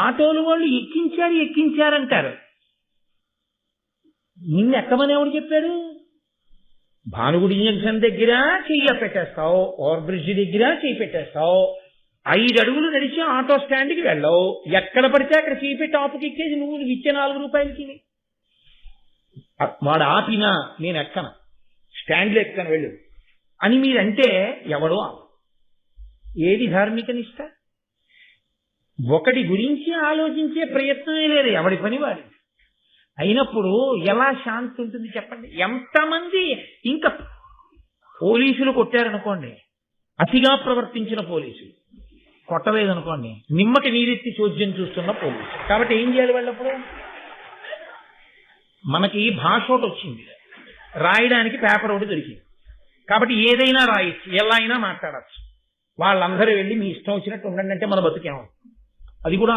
ఆటోలు వాళ్ళు ఎక్కించారు ఎక్కించారంటారు. నిన్ను ఎక్కమని ఎవడు చెప్పాడు? భానుగుడి జంక్షన్ దగ్గర చెయ్యి పెట్టేస్తావు ఓవర్ బ్రిడ్జ్ దగ్గర చెయ్యి పెట్టేస్తావు. ఐదు అడుగులు నడిచి ఆటో స్టాండ్కి వెళ్ళవు. ఎక్కడ పడితే అక్కడ చెయ్యి పెట్టి ఆపుకి ఎక్కేసి నువ్వు నువ్వు ఇచ్చే నాలుగు రూపాయలకి. వాడు ఆపినా నేను ఎక్కను? స్టాండ్లో ఎక్కను వెళ్ళు. అని మీరంటే ఎవడో ఆపు. ఏది ధార్మిక నిష్ట? ఒకటి గురించి ఆలోచించే ప్రయత్నమే లేదు ఎవడి పని వాడి అయినప్పుడు ఎలా శాంతి ఉంటుంది చెప్పండి? ఎంతమంది ఇంకా పోలీసులు కొట్టారనుకోండి అతిగా ప్రవర్తించిన పోలీసులు కొట్టలేదనుకోండి నిమ్మకి నీరెత్తి చోద్యం చూస్తున్న పోలీసు కాబట్టి ఏం చేయాలి వాళ్ళప్పుడు? మనకి భాష ఒకటి వచ్చింది రాయడానికి పేపర్ ఒకటి దొరికింది. కాబట్టి ఏదైనా రాయొచ్చు ఎలా అయినా మాట్లాడచ్చు. వాళ్ళందరూ వెళ్ళి మీ ఇష్టం వచ్చినట్టు ఉండండి అంటే మన బతుకేమవుతుంది అది కూడా